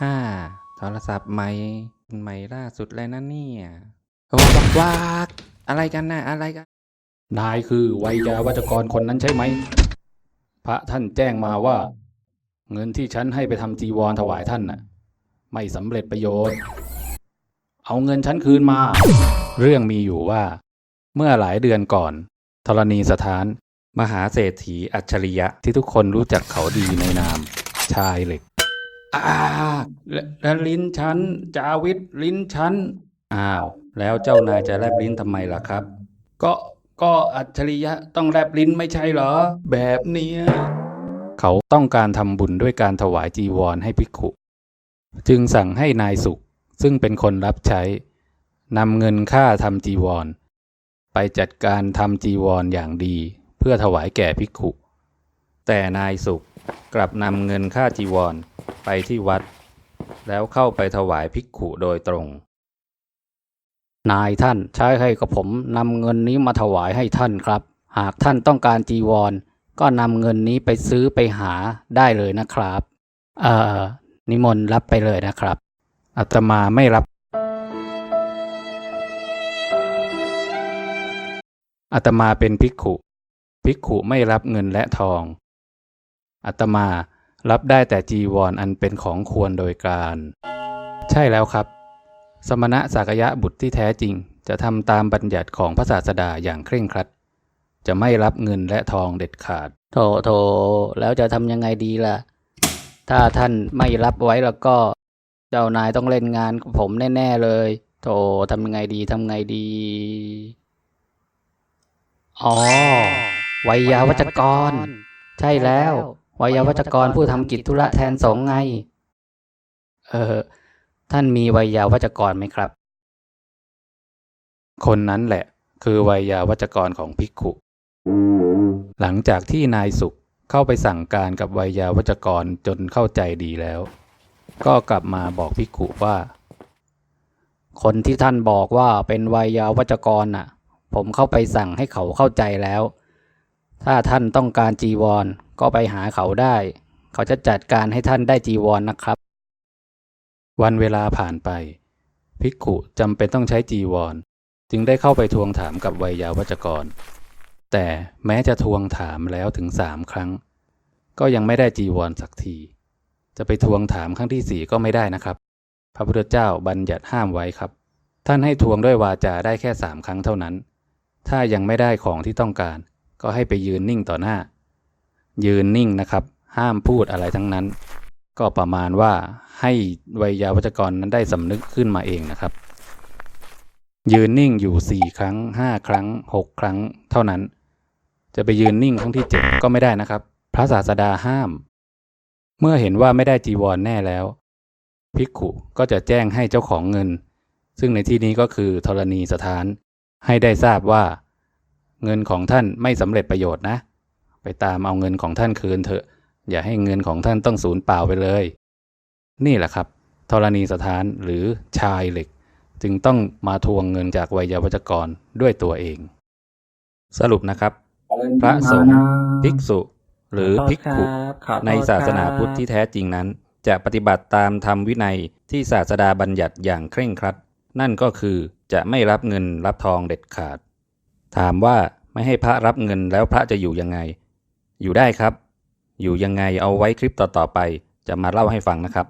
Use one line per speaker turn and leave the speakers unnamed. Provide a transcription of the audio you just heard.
ฮ่าโทรศัพท์ใหม่ใหม่ล่าสุดเลยนะเนี่ยโอ้บักวากอะไรกันนะอะไรกัน
นายคือไวยาวัจกรคนนั้นใช่ไหม พระท่านแจ้งมาว่า เงินที่ฉันให้ไปทำจีวรถวายท่านน่ะ ไม่สำเร็จประโยชน์ เอาเงินฉันคืนมา เรื่องมีอยู่ว่า เมื่อหลายเดือนก่อนธรณีสถาน
มหาเศรษฐีอัจฉริยะที่ทุกคนรู้จักเขาดีในนาม
ชายเหล็ก อ้าและลิ้นฉันจาวิทลิ้นฉัน
อ้าว แล้วเจ้านายจะแลบลิ้นทำไมล่ะครับ
ก็ก็อัจฉริยะต้องแลบลิ้นไม่ใช่เหรอ แบบเนี้ยเขาต้องการทำบุญด้วยการถวายจีวรให้ภิกขุจึงสั่งให้นายสุข ซึ่งเป็นคนรับใช้นำเงินค่าทำจีวร ไปจัดการทำจีวรอย่างดี เพื่อถวายแก่ภิกขุ
แต่นายสุขกลับนำเงินค่าจีวร ไปที่วัด แล้วเข้าไปถวายภิกขุโดยตรง
นายท่านใช้ให้กับผมนำเงินนี้มาถวายให้ท่านครับ หากท่านต้องการจีวร ก็นำเงินนี้ไปซื้อไปหาได้เลยนะครับ เอ่อ นิมนต์รับไปเลยนะครับ
อาตมาไม่รับอาตมาเป็นภิกขุ ภิกขุไม่รับเงินและทองอาตมา รับได้แต่จีวรออันเป็นของควรโดยการ ใช่แล้วครับ สมณะสากยะบุตรที่แท้จริง จะทำตามบัญญัติของพระศาสดาอย่างเคร่งครัด จะไม่รับเงินและทองเด็ดขาด
โถโถแล้วจะทำยังไงดีล่ะ ถ้าท่านไม่รับไว้แล้วก็ เจ้านายต้องเล่นงานผมแน่ ๆ เลย โถทำยังไงดีทำไงดี อ๋อไวยยาวัจกร ใช่แล้ว วยาวัจกรผู้ทำกิจธุระแทนสงฆ์ไง เออ ท่านมีไวยาวัจกรไหมครับ
คนนั้นแหละ คือไวยาวัจกรของภิกขุหลังจากที่นายสุขเข้าไปสั่งการกับไวยาวัจกรจนเข้าใจดีแล้ว ก็กลับมาบอกภิกขุว่า
คนที่ท่านบอกว่าเป็นไวยาวัจกรน่ะ ผมเข้าไปสั่งให้เขาเข้าใจแล้ว ถ้าท่านต้องการจีวร ก็ไปหาเขาได้ เขาจะจัดการให้ท่านได้จีวรนนะครับ
วันเวลาผ่านไป ภิกขุจำเป็นต้องใช้จีวร จึงได้เข้าไปทวงถามกับไวยาวัจกร แต่แม้จะทวงถามแล้วถึงสามครั้ง ก็ยังไม่ได้จีวรสักที จะไปทวงถามครั้งที่สี่ก็ไม่ได้นะครับ พระพุทธเจ้าบัญญัติห้ามไว้ครับ ท่านให้ทวงด้วยวาจาได้แค่สามครั้งเท่านั้น ถ้ายังไม่ได้ของที่ต้องการ ก็ให้ไปยืนนิ่งต่อหน้า ยืนนิ่งนะครับ ห้ามพูดอะไรทั้งนั้น ก็ประมาณว่าให้ไวยาวัจกรนั้นได้สำนึกขึ้นมาเองนะครับ ยืนนิ่งอยู่สี่ครั้งห้าครั้งหกครั้งเท่านั้น จะไปยืนนิ่งครั้งที่เจ็ดก็ไม่ได้นะครับ พระศาสดาห้าม เมื่อเห็นว่าไม่ได้จีวรแน่แล้วภิกขุก็จะแจ้งให้เจ้าของเงิน ซึ่งในที่นี้ก็คือธรณีสถานให้ได้ทราบว่า เงินของท่านไม่สำเร็จประโยชน์นะ ไปตามเอาเงินของท่านคืนเถอะ อย่าให้เงินของท่านต้องสูญเปล่าไปเลย นี่แหละครับธรณีสถานหรือชายเหล็ก จึงต้องมาทวงเงินจากไวยาวัจกรด้วยตัวเอง สรุปนะครับ พระสงฆ์ภิกษุ หรือภิกขุในศาสนาพุทธที่แท้จริงนั้น จะปฏิบัติตามธรรมวินัยที่ศาสดาบัญญัติอย่างเคร่งครัด นั่นก็คือจะไม่รับเงินรับทองเด็ดขาด ถามว่าไม่ให้พระรับเงินแล้วพระจะอยู่ยังไง อยู่ได้ครับ อยู่ยังไงเอาไว้คลิปต่อๆไป จะมาเล่าให้ฟังนะครับ